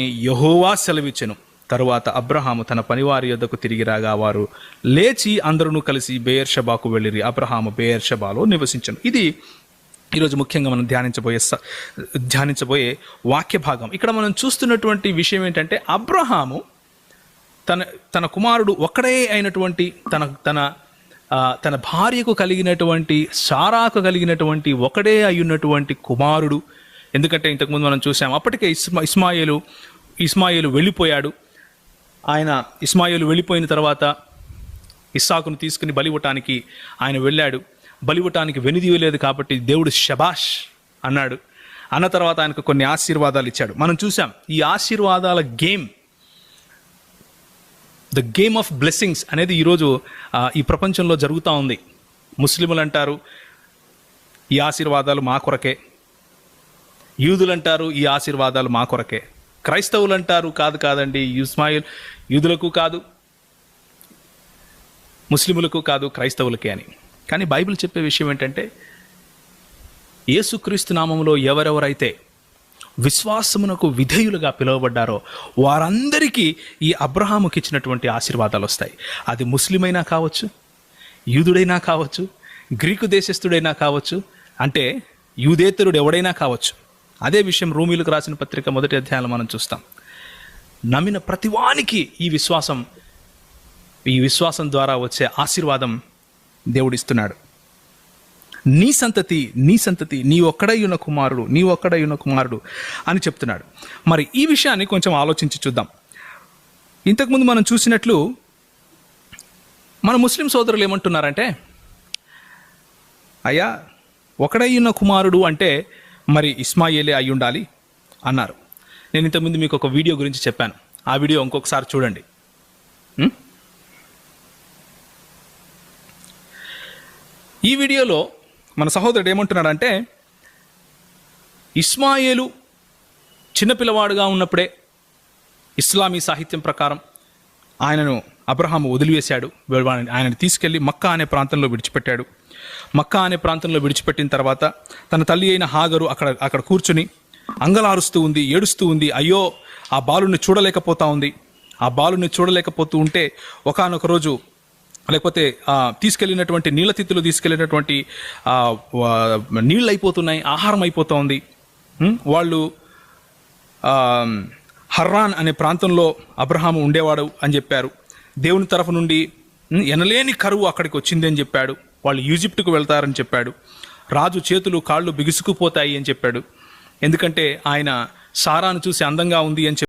యహోవా సెలవిచ్చెను. తరువాత అబ్రహాము తన పనివారి యొద్దకు తిరిగి రాగా వారు లేచి అందరూ కలిసి బేయర్షబాకు వెళ్ళిరి. అబ్రహాము బేయర్షబాలో నివసించను. ఇది ఈరోజు ముఖ్యంగా మనం ధ్యానించబోయే ధ్యానించబోయే వాక్య భాగం ఇక్కడ మనం చూస్తున్నటువంటి విషయం ఏంటంటే అబ్రహాము తన తన కుమారుడు ఒక్కడే అయినటువంటి తన తన తన భార్యకు కలిగినటువంటి సారాకు కలిగినటువంటి ఒకడే అయ్యున్నటువంటి కుమారుడు ఎందుకంటే ఇంతకుముందు మనం చూసాం అప్పటికే ఇస్మా ఇస్మాయిలు ఇస్మాయిలు వెళ్ళిపోయాడు. ఆయన ఇస్మాయిలు వెళ్ళిపోయిన తర్వాత ఇస్సాకును తీసుకుని బలివటానికి ఆయన వెళ్ళాడు. బలివటానికి వెనుదీయలేదు కాబట్టి దేవుడు శబాష్ అన్నాడు. అన్న తర్వాత ఆయనకు కొన్ని ఆశీర్వాదాలు ఇచ్చాడు. మనం చూసాం ఈ ఆశీర్వాదాల game the game of blessings అనేది ఈరోజు ఈ ప్రపంచంలో జరుగుతూ ఉంది. ముస్లింలు అంటారు ఈ ఆశీర్వాదాలు మా కొరకే. యూదులు అంటారు ఈ ఆశీర్వాదాలు మా కొరకే. క్రైస్తవులు అంటారు కాదు కాదండి ఇస్మాయిల్ యూదులకు కాదు ముస్లిములకు కాదు క్రైస్తవులకే అని. కానీ బైబిల్ చెప్పే విషయం ఏంటంటే యేసుక్రీస్తు నామంలో ఎవరెవరైతే విశ్వాసమునకు విధేయులుగా పిలువబడ్డారో వారందరికీ ఈ అబ్రహాముకి ఇచ్చినటువంటి ఆశీర్వాదాలు వస్తాయి. అది ముస్లిమైనా కావచ్చు యూదుడైనా కావచ్చు గ్రీకు దేశస్థుడైనా కావచ్చు అంటే యూదేతరుడు ఎవడైనా కావచ్చు అదే విషయం రూమీలకు రాసిన పత్రిక మొదటి అధ్యాయంలో మనం చూస్తాం. నమ్మిన ప్రతివానికి ఈ విశ్వాసం ఈ విశ్వాసం ద్వారా వచ్చే ఆశీర్వాదం దేవుడిస్తున్నాడు. నీ సంతతి నీ సంతతి నీ ఒక్కడై ఉన్న కుమారుడు నీ ఒక్కడై ఉన్న కుమారుడు అని చెప్తున్నాడు. మరి ఈ విషయాన్ని కొంచెం ఆలోచించి చూద్దాం. ఇంతకుముందు మనం చూసినట్లు మన ముస్లిం సోదరులు ఏమంటున్నారంటే అయ్యా ఒకడై ఉన్న కుమారుడు అంటే మరి ఇస్మాయిలే అయి ఉండాలి అన్నారు. నేను ఇంతకుముందు మీకు ఒక వీడియో గురించి చెప్పాను. ఆ వీడియో ఇంకొకసారి చూడండి. ఈ వీడియోలో మన సహోదరుడు ఏమంటున్నాడంటే ఇస్మాయేలు చిన్నపిల్లవాడుగా ఉన్నప్పుడే ఇస్లామీ సాహిత్యం ప్రకారం ఆయనను అబ్రహాము వదిలివేశాడు. ఆయనను తీసుకెళ్ళి మక్కా అనే ప్రాంతంలో విడిచిపెట్టాడు. మక్కా అనే ప్రాంతంలో విడిచిపెట్టిన తర్వాత తన తల్లి అయిన హాగరు అక్కడ అక్కడ కూర్చుని అంగలారుస్తూ ఉంది ఏడుస్తూ ఉంది అయ్యో ఆ బాలుని చూడలేకపోతా ఉంది. ఆ బాలుని చూడలేకపోతూ ఉంటే ఒకానొక రోజు లేకపోతే ఆ, తీసుకెళ్ళినటువంటి నీళ్ళ తిత్తులు తీసుకెళ్ళినటువంటి నీళ్ళు అయిపోతున్నాయి ఆహారం అయిపోతూ ఉంది. వాళ్ళు హర్రాన్ అనే ప్రాంతంలో అబ్రహాము ఉండేవాడు అని చెప్పారు. దేవుని తరఫు నుండి ఎనలేని కరువు అక్కడికి వచ్చింది అని చెప్పాడు. వాళ్ళు ఈజిప్టుకు వెళ్తారని చెప్పాడు. రాజు చేతులు కాళ్ళు బిగుసుకుపోతాయి అని చెప్పాడు. ఎందుకంటే ఆయన సారాను చూసి అందంగా ఉంది అని చెప్పి